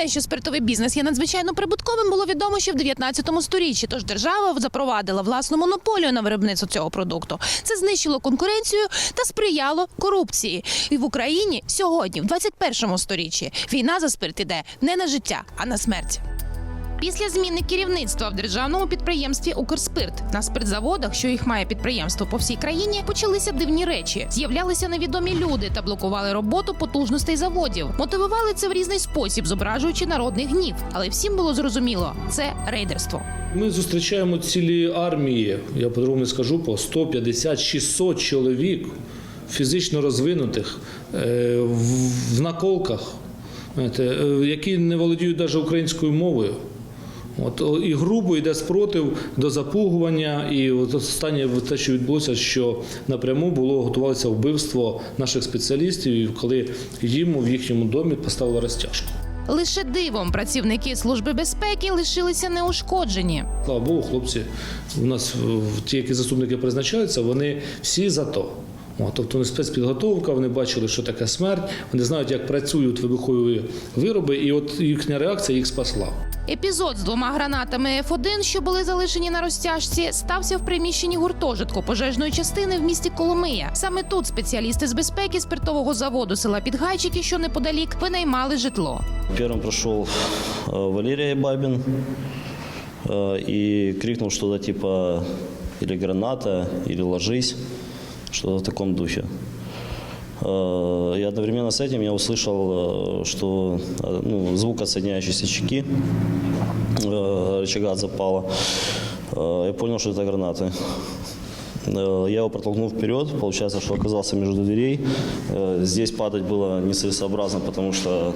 Те, що спиртовий бізнес є надзвичайно прибутковим, було відомо ще в 19 сторіччі. Тож держава запровадила власну монополію на виробництво цього продукту. Це знищило конкуренцію та сприяло корупції. І в Україні сьогодні, в 21 сторіччі, війна за спирт іде не на життя, а на смерть. Після зміни керівництва в державному підприємстві Укрспирт на спиртзаводах, що їх має підприємство по всій країні, почалися дивні речі. З'являлися невідомі люди та блокували роботу потужностей заводів. Мотивували це в різний спосіб, зображуючи народний гнів. Але всім було зрозуміло, це рейдерство. Ми зустрічаємо цілі армії, я по-другому скажу, по 150-600 чоловік фізично розвинутих е, в, наколках, е, які не володіють навіть українською мовою. От, і грубо йде спротив до запугування. І от останнє те, що відбулося, що напряму було готувалося вбивство наших спеціалістів, коли їм в їхньому домі поставили розтяжку. Лише дивом працівники служби безпеки лишилися неушкоджені. Слава Богу, хлопці у нас ті, які заступники призначаються, вони всі за то. Тобто вони спецпідготовка, вони бачили, що таке смерть, вони знають, як працюють вибухові вироби, і от їхня реакція їх спасла. Епізод з двома гранатами F1, що були залишені на розтяжці, стався в приміщенні гуртожитку пожежної частини в місті Коломия. Саме тут спеціалісти з безпеки спиртового заводу села Підгайчики, що неподалік, винаймали житло. Первым прошел э, Валерий Бабин э, и крикнул что-то типа или граната, или ложись, что-то в таком духе. Э, И одновременно с этим я услышал, э, что э, ну, звук отсоединяющейся чеки, рычага запала. Я понял, что это гранаты. Я его протолкнул вперед, получается, что оказался между дверей. Здесь падать было нецелесообразно, потому что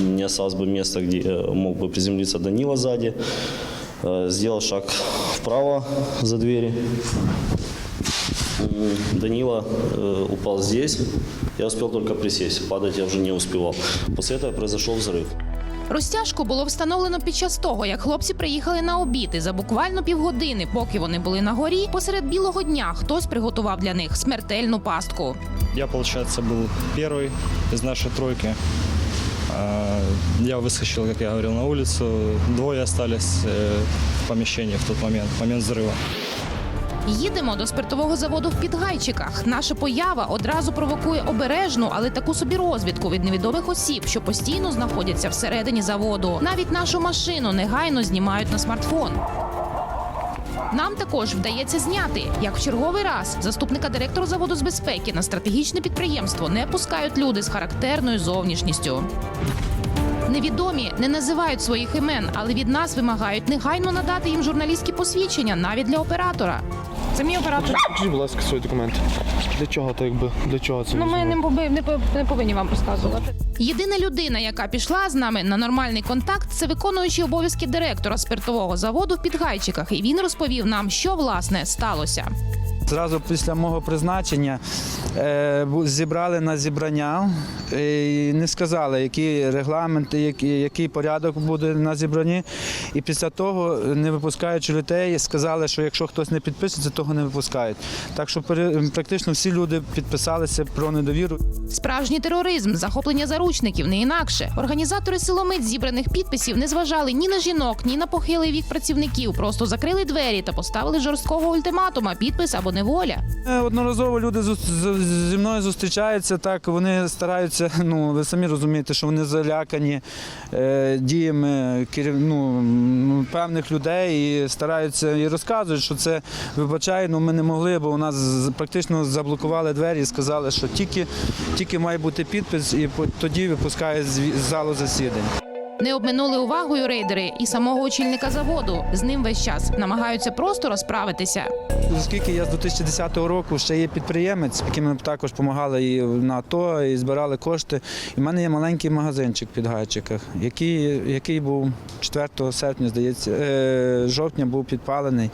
не осталось бы места, где мог бы приземлиться Данила сзади. Сделал шаг вправо за двери. М, Данила э, упал здесь. Я успел только присесть, падать я уже не успевал. После этого произошел взрыв. Розтяжку було встановлено під час того, як хлопці приїхали на обід. І за буквально півгодини, поки вони були на горі, посеред білого дня хтось приготував для них смертельну пастку. Я, получается, был первый из нашей тройки. А, Я выскочил, как я говорил, на улицу. Двое остались э, в помещении в тот момент, в момент взрыва. Їдемо до спиртового заводу в Підгайчиках. Наша поява одразу провокує обережну, але таку собі розвідку від невідомих осіб, що постійно знаходяться всередині заводу. Навіть нашу машину негайно знімають на смартфон. Нам також вдається зняти, як в черговий раз заступника директора заводу з безпеки на стратегічне підприємство не пускають люди з характерною зовнішністю. Невідомі не називають своїх імен, але від нас вимагають негайно надати їм журналістські посвідчення навіть для оператора. Це мій оператор. Скажіть, будь ласка, свої документи. Для чого то якби для чого це? Ну, ми не, поби- не, по- не повинні вам розказувати. Єдина людина, яка пішла з нами на нормальний контакт, це виконуючий обов'язки директора спиртового заводу в Підгайчиках. І він розповів нам, що власне сталося. Зразу після мого призначення е, зібрали на зібрання е, і не сказали, які регламенти, який, порядок буде на зібранні. І після того, не випускаючи людей, сказали, що якщо хтось не підписується, того не випускають. Так що практично всі люди підписалися про недовіру. Справжній тероризм, захоплення заручників, не інакше. Організатори силомиць зібраних підписів не зважали ні на жінок, ні на похилий вік працівників. Просто закрили двері та поставили жорсткого ультиматума: підпис або неволя. Е, Одноразово люди зі мною зустрічаються, так вони стараються. Ну ви самі розумієте, що вони залякані е, діями керів, ну, певних людей і стараються і розказують, що це вибачай, ну ми не могли, бо у нас практично заблокували двері і сказали, що тільки, тільки має бути підпис, і тоді випускають з залу засідань. Не обминули увагою рейдери і самого очільника заводу. З ним весь час намагаються просто розправитися. Оскільки я з 2010 року ще є підприємець, яким ми також допомагали і на АТО, і збирали кошти. І в мене є маленький магазинчик під Гайчиках, який, який був 4 серпня, здається, е, жовтня був підпалений.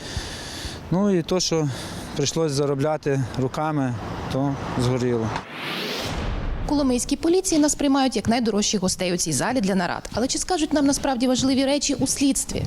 Ну і то, що прийшлося заробляти руками, то згоріло. Коломийській поліції нас приймають як найдорожчих гостей у цій залі для нарад. Але чи скажуть нам насправді важливі речі у слідстві?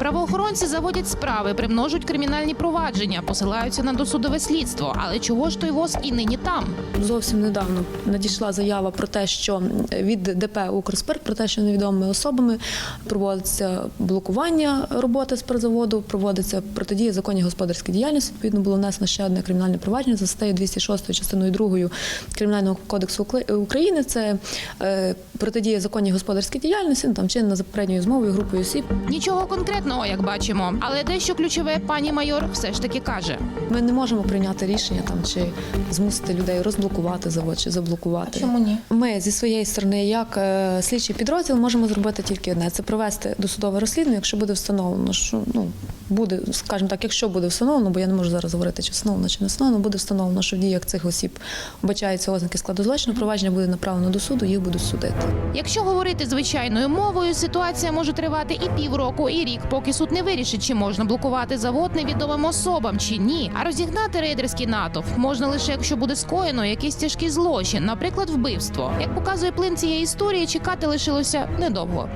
Правоохоронці заводять справи, примножують кримінальні провадження, посилаються на досудове слідство. Але чого ж той ВОЗ і нині там? Зовсім недавно надійшла заява про те, що від ДП «Укрспирт» про те, що невідомими особами проводиться блокування роботи спиртзаводу, проводиться протидія законній господарській діяльності. Відповідно, було внесено ще одне кримінальне провадження за статтею 206 частиною 2 Кримінального кодексу України. Це е, протидія законній господарській діяльності, ну, там чинена за попередньою змовою групою осіб. Нічого конкретного, як бачимо, але дещо ключове пані майор все ж таки каже. Ми не можемо прийняти рішення там чи змусити людей розблокувати завод чи заблокувати. Чому ні? Ми зі своєї сторони, як е, слідчий підрозділ, можемо зробити тільки одне: це провести досудове розслідування, якщо буде встановлено, що ну буде, скажімо так, якщо буде встановлено, бо я не можу зараз говорити, чи встановлено чи не встановлено, буде встановлено, що в діях цих осіб вбачаються ознаки складу злочину, провадження буде направлено до суду, їх будуть судити. Якщо говорити звичайною мовою, ситуація може тривати і півроку, і рік, поки суд не вирішить, чи можна блокувати завод невідомим особам чи ні. А розігнати рейдерський натовп можна лише якщо буде скоєно якийсь тяжкий злочин, наприклад, вбивство. Як показує плин цієї історії, чекати лишилося недовго.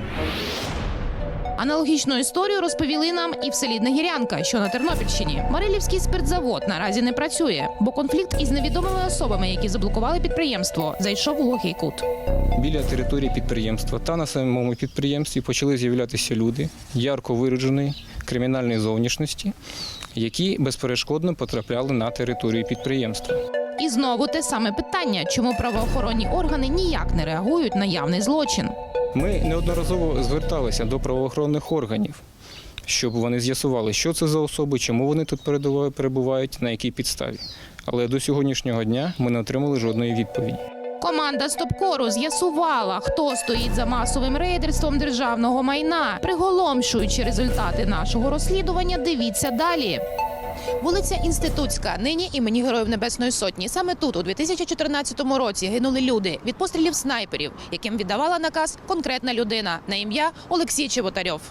Аналогічну історію розповіли нам і в селі Нагірянка, що на Тернопільщині. Марилівський спиртзавод наразі не працює, бо конфлікт із невідомими особами, які заблокували підприємство, зайшов у глухий кут. Біля території підприємства та на самому підприємстві почали з'являтися люди ярко вираженої кримінальної зовнішності, які безперешкодно потрапляли на територію підприємства. І знову те саме питання: чому правоохоронні органи ніяк не реагують на явний злочин? Ми неодноразово зверталися до правоохоронних органів, щоб вони з'ясували, що це за особи, чому вони тут перебувають, на якій підставі. Але до сьогоднішнього дня ми не отримали жодної відповіді. Команда Стопкору з'ясувала, хто стоїть за масовим рейдерством державного майна. Приголомшуючи результати нашого розслідування, дивіться далі. Вулиця Інститутська, нині імені Героїв Небесної Сотні. Саме тут, у 2014 році, гинули люди від пострілів снайперів, яким віддавала наказ конкретна людина на ім'я Олексій Чеботарьов.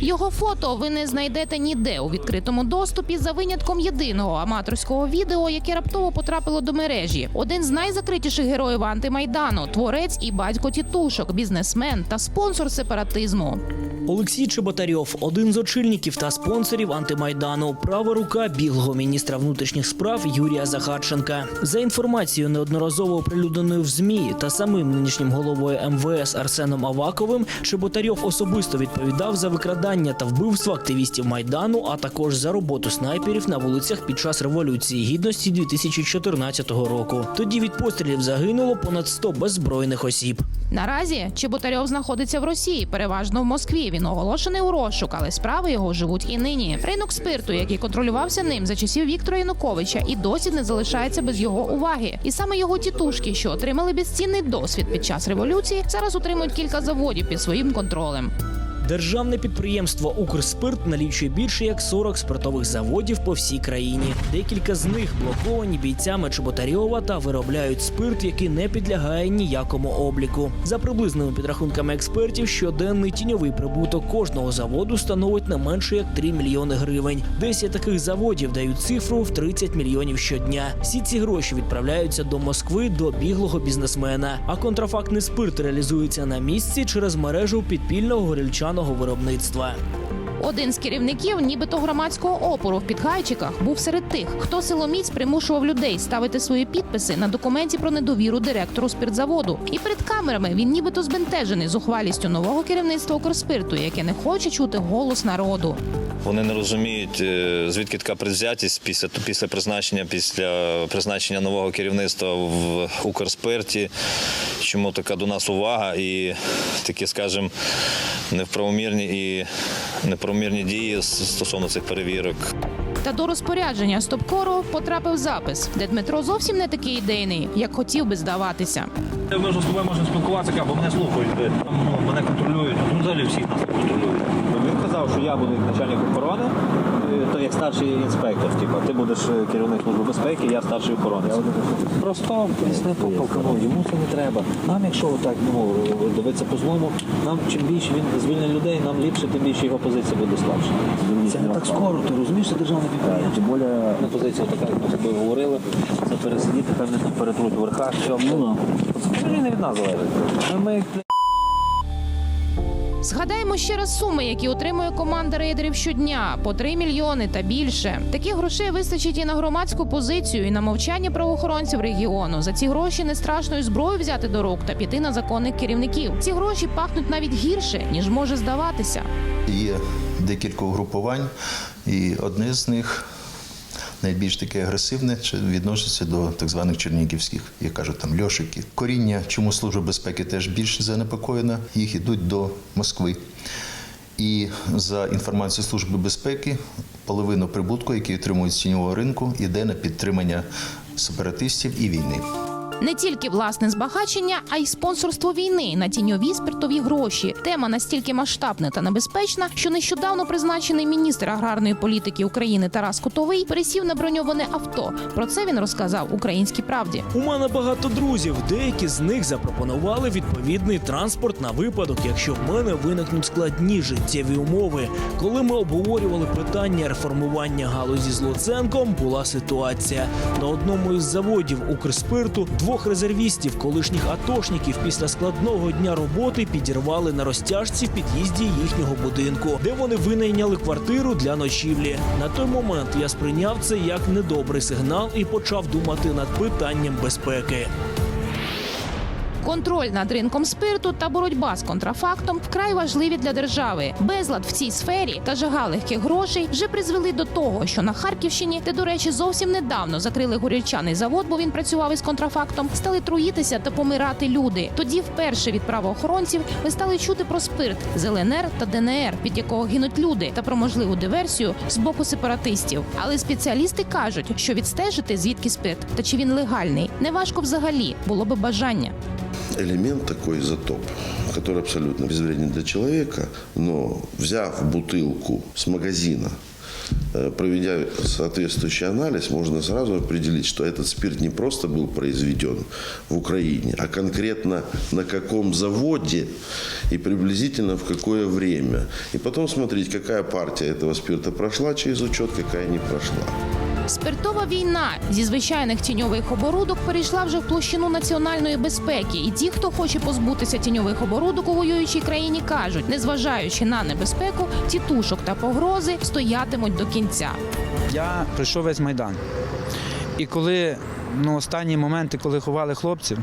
Його фото ви не знайдете ніде у відкритому доступі за винятком єдиного аматорського відео, яке раптово потрапило до мережі. Один з найзакритіших героїв антимайдану, творець і батько тітушок, бізнесмен та спонсор сепаратизму. Олексій Чеботарьов один з очільників та спонсорів антимайдану, права рука біглого міністра внутрішніх справ Юрія Захарченка. За інформацією неодноразово оприлюдненою в змі та самим нинішнім головою МВС Арсеном Аваковим, Чеботарьов особисто відповідав за викрадання та вбивство активістів майдану, а також за роботу снайперів на вулицях під час революції гідності 2014 року. Тоді від пострілів загинуло понад 100 беззбройних осіб. Наразі Чеботарьов знаходиться в Росії, переважно в Москві. Він оголошений у розшук, але справи його живуть і нині. Ринок спирту, який контролювався ним за часів Віктора Януковича, і досі не залишається без його уваги. І саме його тітушки, що отримали безцінний досвід під час революції, зараз утримують кілька заводів під своїм контролем. Державне підприємство Укрспирт налічує більше як 40 спиртових заводів по всій країні. Декілька з них блоковані бійцями Чеботарьова та виробляють спирт, який не підлягає ніякому обліку. За приблизними підрахунками експертів, щоденний тіньовий прибуток кожного заводу становить не менше як 3 мільйони гривень. 10 таких заводів дають цифру в 30 мільйонів щодня. Всі ці гроші відправляються до Москви до біглого бізнесмена. А контрафактний спирт реалізується на місці через мережу підпільного горільчаного виробництва. Один з керівників, нібито громадського опору в Підгайчиках, був серед тих, хто силоміць примушував людей ставити свої підписи на документі про недовіру директору спиртзаводу. І перед камерами він нібито збентежений зухвалістю нового керівництва Укрспирту, яке не хоче чути голос народу. Вони не розуміють, е, звідки така предвзятість після, після призначення, після призначення нового керівництва в Укрспирті, чому така до нас увага і такі, скажімо, неправомірні і неправомірні дії стосовно цих перевірок. Та до розпорядження стопкору потрапив запис, де Дмитро зовсім не такий ідейний, як хотів би здаватися. Ми ж з тобою можемо спілкуватися, бо мене слухають, ну, мене контролюють, ну взагалі всіх нас контролюють. Він казав, що я буду начальником начальник охорони, то як старший інспектор. Типу, ти будеш е, керівник служби безпеки, я старший охоронець. Просто поясни полковому, йому це не треба. Нам, якщо отак ну, дивитися по злому, нам чим більше він звільнить людей, нам ліпше, тим більше його позиція буде слабша. Це не так скоро, ти розумієш, це державне підприємство. Тим більше ну, позиція така, як ми з тобою говорили, це пересидіти, певне перетруть в верхах. Все, ну, це не від нас залежить. Згадаємо ще раз суми, які отримує команда рейдерів щодня по 3 мільйони та більше. Таких грошей вистачить і на громадську позицію, і на мовчання правоохоронців регіону. За ці гроші не страшно і зброю взяти до рук та піти на законних керівників. Ці гроші пахнуть навіть гірше ніж може здаватися. Є декілька угрупувань, і одне з них найбільш таке агресивне чи відноситься до так званих чернігівських, як кажуть, там льошики. Коріння, чому служба безпеки теж більш занепокоєна, їх ідуть до Москви. І за інформацією Служби безпеки, половину прибутку, який отримують з тіньового ринку, іде на підтримання сепаратистів і війни. Не тільки власне збагачення, а й спонсорство війни на тіньові спиртові гроші. Тема настільки масштабна та небезпечна, що нещодавно призначений міністр аграрної політики України Тарас Кутовий пересів на броньоване авто. Про це він розказав українській правді. У мене багато друзів. Деякі з них запропонували відповідний транспорт на випадок, якщо в мене виникнуть складні життєві умови. Коли ми обговорювали питання реформування галузі з Луценком, була ситуація на одному із заводів Укрспирту двох резервістів, колишніх атошників, після складного дня роботи підірвали на розтяжці в під'їзді їхнього будинку, де вони винайняли квартиру для ночівлі. На той момент я сприйняв це як недобрий сигнал і почав думати над питанням безпеки. Контроль над ринком спирту та боротьба з контрафактом вкрай важливі для держави. Безлад в цій сфері та жага легких грошей вже призвели до того, що на Харківщині, де, до речі, зовсім недавно закрили горілчаний завод, бо він працював із контрафактом, стали труїтися та помирати люди. Тоді вперше від правоохоронців ми стали чути про спирт з ЛНР та ДНР, від якого гинуть люди, та про можливу диверсію з боку сепаратистів. Але спеціалісти кажуть, що відстежити звідки спирт та чи він легальний, неважко взагалі було би бажання. Элемент такой изотоп, который абсолютно безвреден для человека, но взяв бутылку с магазина, э, проведя соответствующий анализ, можно сразу определить, что этот спирт не просто был произведен в Украине, а конкретно на каком заводе и приблизительно в какое время. И потом смотреть, какая партия этого спирта прошла через учет, какая не прошла. Спиртова війна зі звичайних тіньових оборудок перейшла вже в площину національної безпеки. І ті, хто хоче позбутися тіньових оборудок у воюючій країні, кажуть, незважаючи на небезпеку, тітушок та погрози стоятимуть до кінця. Я пройшов весь майдан. І коли ну, останні моменти, коли ховали хлопців,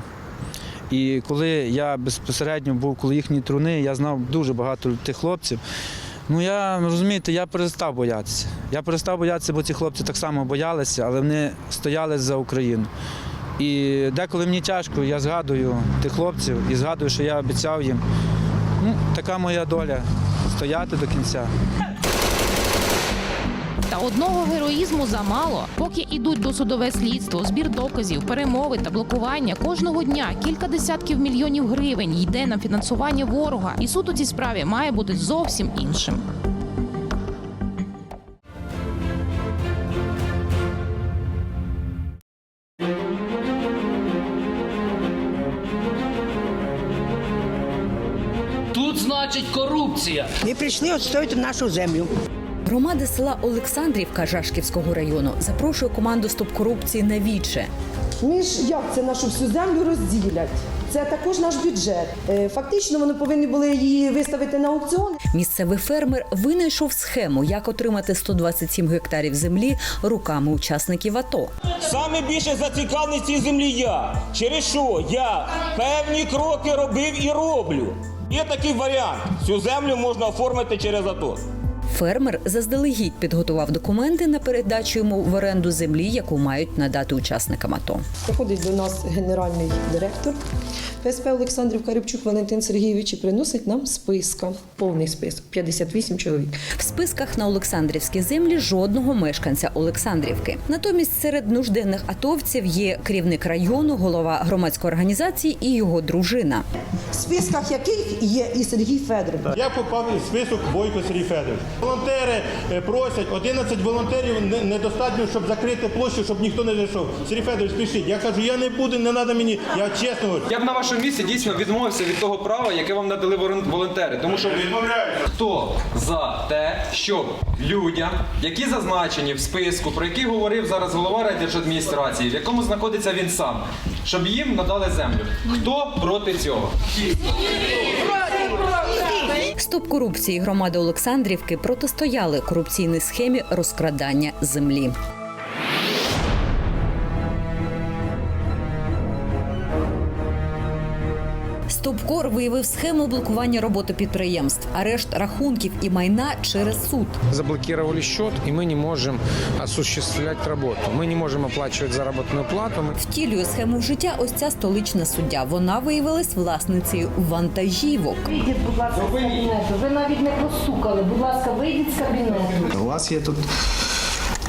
і коли я безпосередньо був коло їхні труни, я знав дуже багато тих хлопців. Ну я розумієте, я перестав боятися. Я перестав боятися, бо ці хлопці так само боялися, але вони стояли за Україну. І деколи мені тяжко, я згадую тих хлопців і згадую, що я обіцяв їм. Ну, така моя доля стояти до кінця. Та одного героїзму замало. Поки ідуть досудове слідство, збір доказів, перемови та блокування кожного дня кілька десятків мільйонів гривень йде на фінансування ворога. І суд у цій справі має бути зовсім іншим. Тут значить корупція. Ми прийшли відстояти нашу землю. Громада села Олександрівка Жашківського району запрошує команду Стоп корупції на віче. Ми ж як це нашу всю землю розділять? Це також наш бюджет. Е, Фактично вони повинні були її виставити на аукціон. Місцевий фермер винайшов схему, як отримати 127 гектарів землі руками учасників АТО. Саме більше зацікавлений цій землі я. Через що я певні кроки робив і роблю. Є такий варіант. Цю землю можна оформити через АТО. Фермер заздалегідь підготував документи на передачу йому в оренду землі, яку мають надати учасникам АТО. Приходить до нас генеральний директор ПСП Олександрівка Рибчук Валентин Сергійович і приносить нам списка, повний список, 58 чоловік. В списках на Олександрівській землі жодного мешканця Олександрівки. Натомість серед нужденних атовців є керівник району, голова громадської організації і його дружина. В списках яких є і Сергій Федоров. Я попав в список Бойко Сергій Федорович. Волонтери е, просять, 11 волонтерів недостатньо, щоб закрити площу, щоб ніхто не зайшов. Сергій Федорович, пишіть. Я кажу, я не буду, не треба мені. Я чесно говорю. Я б на вашому місці дійсно відмовився від того права, яке вам надали волон- волонтери. Тому що хто за те, щоб людям, які зазначені в списку, про які говорив зараз голова райдержадміністрації, в якому знаходиться він сам, щоб їм надали землю. Хто проти цього? Стоп корупції громади Олександрівки протистояли корупційній схемі розкрадання землі. Стопкор виявив схему блокування роботи підприємств, арешт рахунків і майна через суд. Заблокировали счет, и мы не можем осуществлять работу. Мы не можем оплачивать заработную плату. Мы Втілює схему в життя ось ця столична суддя. Вона виявилась власницею вантажівок. Вийдіть, будь ласка, з кабінету. Ви навіть не постукали. Будь ласка, вийдіть з кабінету. У вас є тут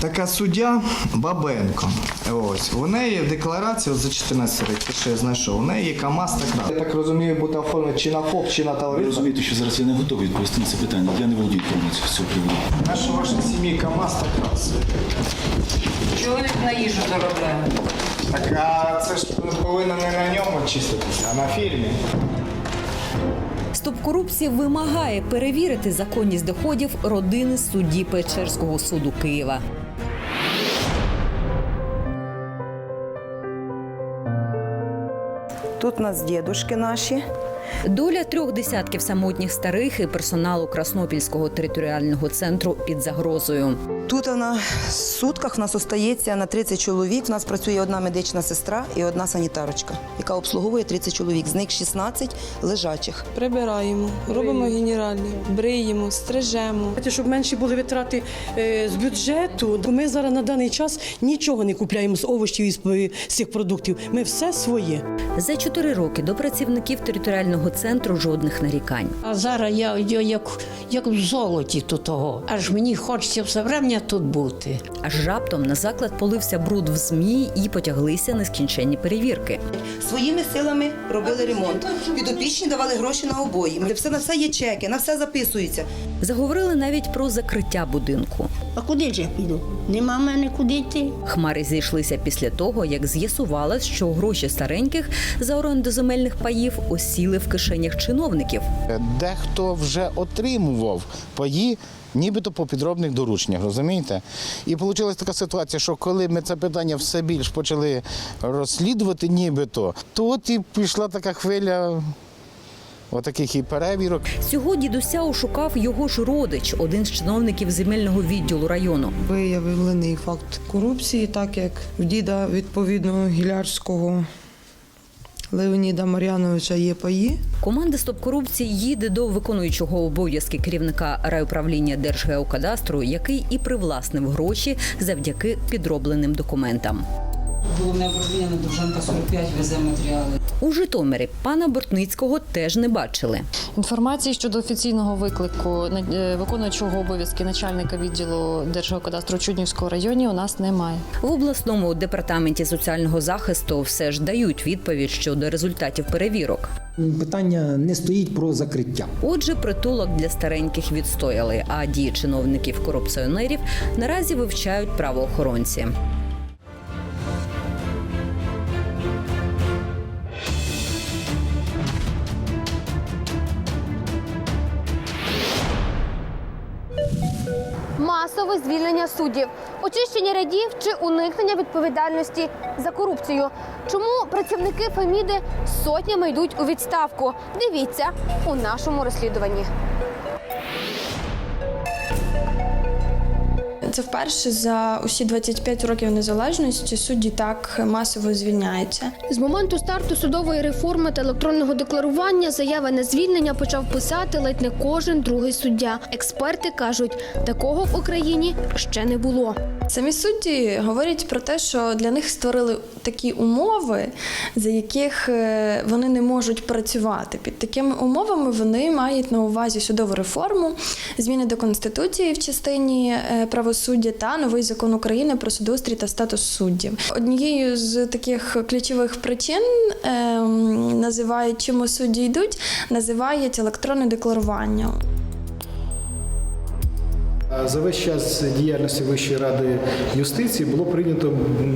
така суддя Бабенко. Ось у неї в декларації от за 14 років, що я знайшов, у неї є КАМАЗ та кран. Я так розумію, буде оформлено чи на ФОП, чи на Ви товариство. розумієте, що зараз я не готовий відповісти на це питання. Я не володію інформацією з цього приводу. А що в вашій сім'ї КАМАЗ та кран? Чоловік на їжу заробляє. Так а це ж повинно не на ньому числитися, а на фірмі. Стоп корупції вимагає перевірити законність доходів родини судді Печерського суду Києва. Тут у нас дідушки наші. Доля трьох десятків самотніх старих і персоналу Краснопільського територіального центру під загрозою. Тут на сутках в нас остається на 30 чоловік. У нас працює одна медична сестра і одна санітарочка, яка обслуговує 30 чоловік. З них 16 лежачих. Прибираємо, робимо генеральні, бриємо, стрижемо. Щоб менші були витрати е, з бюджету. Ми зараз на даний час нічого не купляємо з овочів і з, з цих продуктів. Ми все своє. За чотири роки до працівників територіального центру жодних нарікань. А зараз я, я як, як в золоті тут того. Аж мені хочеться все врем'я тут бути. Аж раптом на заклад полився бруд в змі і потяглися нескінченні перевірки. Своїми силами робили ремонт. Підопічні давали гроші на обої. Все на все є чеки, на все записується. Заговорили навіть про закриття будинку. А куди ж я піду? Нема мене куди йти. Хмари зійшлися після того, як з'ясувалось, що гроші стареньких за оренду земельних паїв осіли в кишенях чиновників. Дехто вже отримував паї. Нібито по підробних дорученнях, розумієте? І вийшла така ситуація, що коли ми це питання все більш почали розслідувати, нібито, то от і пішла така хвиля отаких і перевірок. Цього дідуся ошукав його ж родич, один з чиновників земельного відділу району. Виявлений факт корупції, так як в діда відповідно гілярського Леоніда Мар'яновича є паї. Команда стоп корупції їде до виконуючого обов'язки керівника райуправління Держгеокадастру, який і привласнив гроші завдяки підробленим документам. Головне управління на Довженка 45 везе матеріали. У Житомирі пана Бортницького теж не бачили. Інформації щодо офіційного виклику е, виконуючого обов'язки начальника відділу Держгеокадастру Чуднівського районі у нас немає. В обласному департаменті соціального захисту все ж дають відповідь щодо результатів перевірок. Питання не стоїть про закриття. Отже, притулок для стареньких відстояли, а дії чиновників корупціонерів наразі вивчають правоохоронці. Масове звільнення суддів, очищення рядів чи уникнення відповідальності за корупцію. Чому працівники Феміди сотнями йдуть у відставку? Дивіться у нашому розслідуванні. Це вперше за усі 25 років незалежності судді так масово звільняються. З моменту старту судової реформи та електронного декларування заяви на звільнення почав писати ледь не кожен другий суддя. Експерти кажуть, такого в Україні ще не було. Самі судді говорять про те, що для них створили такі умови, за яких е, вони не можуть працювати. Під такими умовами вони мають на увазі судову реформу, зміни до конституції в частині е, правосуддя та новий закон України про судоустрій та статус суддів. Однією з таких ключових причин ем, називають, чому судді йдуть, називають електронне декларування. За весь час діяльності Вищої ради юстиції було прийнято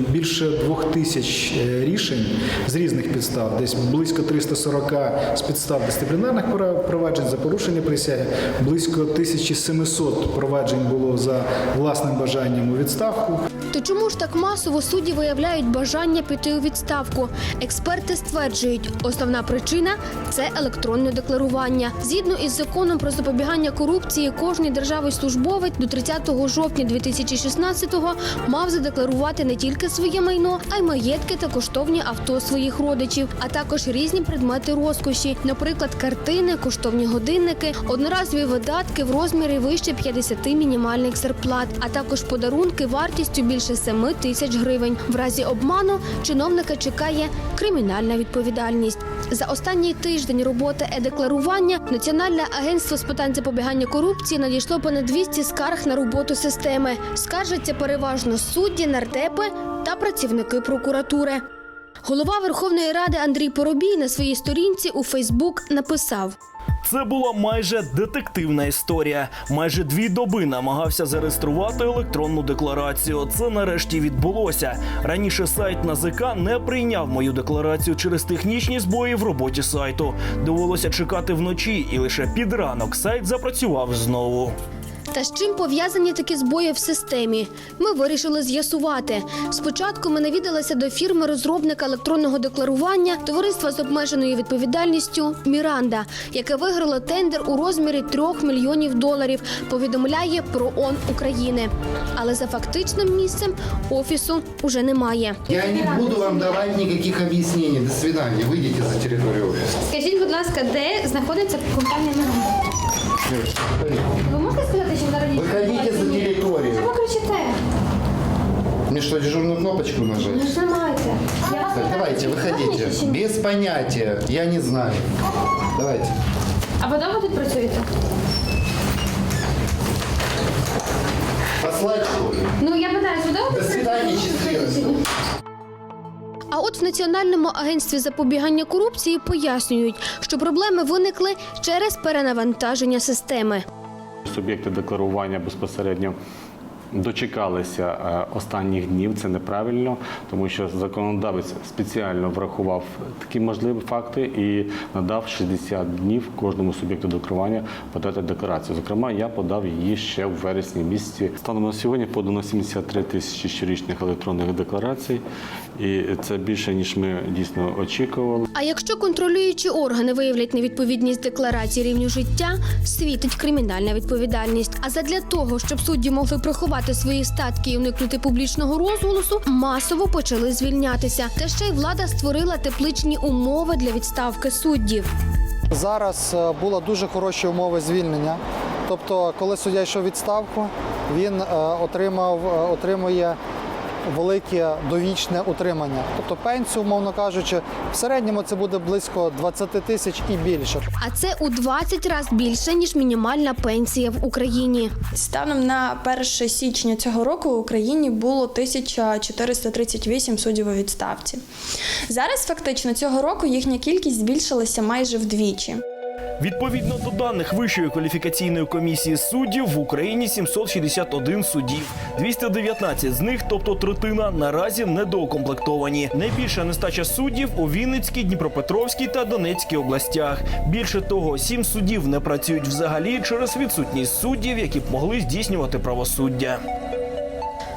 більше двох тисяч е, рішень з різних підстав, десь близько 340 з підстав дисциплінарних проваджень за порушення присяги, близько 1700 проваджень було за власним бажанням у відставку. То чому ж так масово судді виявляють бажання піти у відставку? Експерти стверджують, основна причина це електронне декларування. Згідно із законом про запобігання корупції, кожний державний службовець до 30 жовтня 2016-го мав задекларувати не тільки своє майно, а й маєтки та коштовні авто своїх родичів, а також різні предмети розкоші, наприклад, картини, коштовні годинники, одноразові видатки в розмірі вище 50 мінімальних зарплат, а також подарунки вартістю більше 7 тисяч гривень. В разі обману чиновника чекає кримінальна відповідальність. За останній тиждень роботи е-декларування Національне агентство з питань запобігання корупції надійшло понад 200 скарг на роботу системи. Скаржаться переважно судді, нардепи та працівники прокуратури. Голова Верховної Ради Андрій Поробій на своїй сторінці у Фейсбук написав. Це була майже детективна історія. Майже дві доби намагався зареєструвати електронну декларацію. Це нарешті відбулося. Раніше сайт НАЗК не прийняв мою декларацію через технічні збої в роботі сайту. Довелося чекати вночі, і лише під ранок сайт запрацював знову. Та з чим пов'язані такі збої в системі? Ми вирішили з'ясувати. Спочатку ми навідалися до фірми розробника електронного декларування товариства з обмеженою відповідальністю Міранда, яке виграло тендер у розмірі 3 мільйонів доларів. Повідомляє про ООН України. Але за фактичним місцем офісу уже немає. Я не буду вам давать никаких объяснений. До свидания. Выйдите за территорию офиса. Скажіть, будь ласка, де знаходиться компанія Міранда? Ви можете сказати, що зараз Выходите за территорию. Чому кричите? Мне что, дежурную кнопочку нажать? Не знімайте. Я вас Так, давайте, выходите. Без понятия. Я не знаю. Давайте. А ви довго тут працюєте? Послать что ли? Ну я питаю, ви довго До тут свидания, працюєте? счастливо. А от в Національному агентстві запобігання корупції пояснюють, що проблеми виникли через перенавантаження системи. Суб'єкти декларування безпосередньо дочекалися е, останніх днів. Це неправильно, тому що законодавець спеціально врахував такі можливі факти і надав 60 днів кожному суб'єкту декларування подати декларацію. Зокрема, я подав її ще в вересні місяці. Станом на сьогодні подано 73 тисячі щорічних електронних декларацій, і це більше ніж ми дійсно очікували. А якщо контролюючі органи виявлять невідповідність декларації рівню життя, світить кримінальна відповідальність. А задля того, щоб судді могли приховати свої статки і уникнути публічного розголосу, масово почали звільнятися. Та ще й влада створила тепличні умови для відставки суддів. Зараз були дуже хороші умови звільнення. Тобто, коли суддя йшов відставку, він е, отримав, е, отримує велике довічне утримання. Тобто пенсію, умовно кажучи, в середньому це буде близько 20 тисяч і більше. А це у 20 разів більше ніж мінімальна пенсія в Україні. Станом на 1 січня цього року в Україні було 1438 суддів у відставці. Зараз фактично цього року їхня кількість збільшилася майже вдвічі. Відповідно до даних Вищої кваліфікаційної комісії суддів в Україні 761 суддів. 219 з них, тобто третина, наразі недоукомплектовані. Найбільша нестача суддів у Вінницькій, Дніпропетровській та Донецькій областях. Більше того, сім суддів не працюють взагалі через відсутність суддів, які б могли здійснювати правосуддя.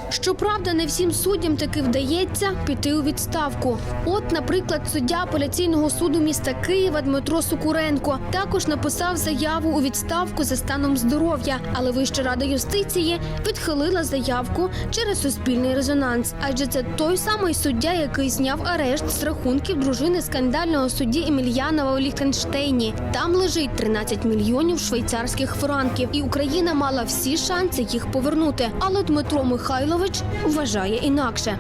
Щоправда, не всім суддям таки вдається піти у відставку. От, наприклад, суддя апеляційного суду міста Києва Дмитро Сукуренко також написав заяву у відставку за станом здоров'я, але Вища рада юстиції відхилила заявку через суспільний резонанс. Адже це той самий суддя, який зняв арешт з рахунків дружини скандального судді Емельянова у Ліхтенштейні. Там лежить 13 мільйонів швейцарських франків, і Україна мала всі шанси їх повернути. Але Дмитро Михайлович вважає інакше.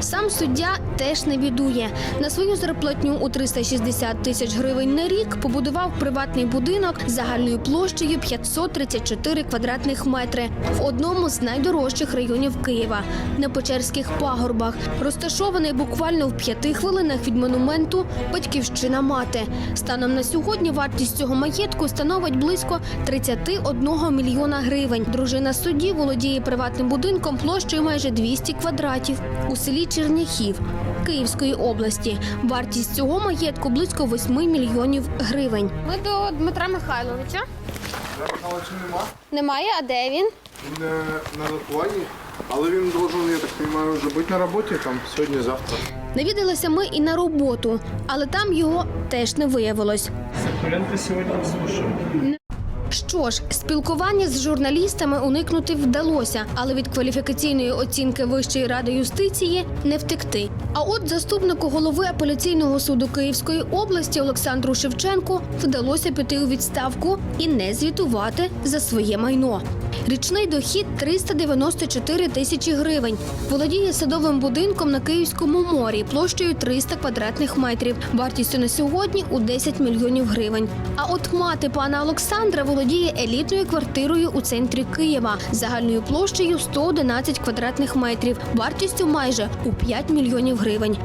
Сам суддя теж не бідує. На свою зарплатню у 360 тисяч гривень на рік побудував приватний будинок загальною площею 534 квадратних метри в одному з найдорожчих районів Києва на Печерських пагорбах, розташований буквально в п'яти хвилинах від монументу Батьківщина мати. Станом на сьогодні вартість цього маєтку становить близько 31 мільйона гривень. Дружина судді володіє приватним будинком площею майже 200 квадратів у селі Черняхів Київської області. Вартість цього маєтку близько 8 мільйонів гривень. Ми до Дмитра Михайловича. нема. Немає, а де він? Він е, на рахуванні, але він должен, я так розумію, вже бути на роботі там сьогодні-завтра. Навідалися ми і на роботу, але там його теж не виявилось. Конкуренти сьогодні слушаємо. Що ж, спілкування з журналістами уникнути вдалося, але від кваліфікаційної оцінки Вищої ради юстиції не втекти. А от заступнику голови апеляційного суду Київської області Олександру Шевченку вдалося піти у відставку і не звітувати за своє майно. Річний дохід 394 тисячі гривень. Володіє садовим будинком на Київському морі площею 300 квадратних метрів, вартістю на сьогодні у 10 мільйонів гривень. А от мати пана Олександра володіє елітною квартирою у центрі Києва загальною площею 111 квадратних метрів, вартістю майже у 5 мільйонів гривень.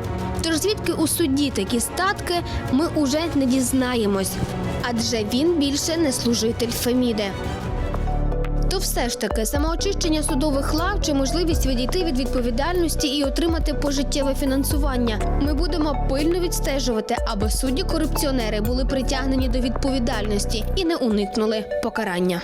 Тож звідки у судді такі статки, ми уже не дізнаємось, адже він більше не служитель Феміди. То все ж таки самоочищення судових лав чи можливість відійти від відповідальності і отримати пожиттєве фінансування. Ми будемо пильно відстежувати, аби судді корупціонери були притягнені до відповідальності і не уникнули покарання.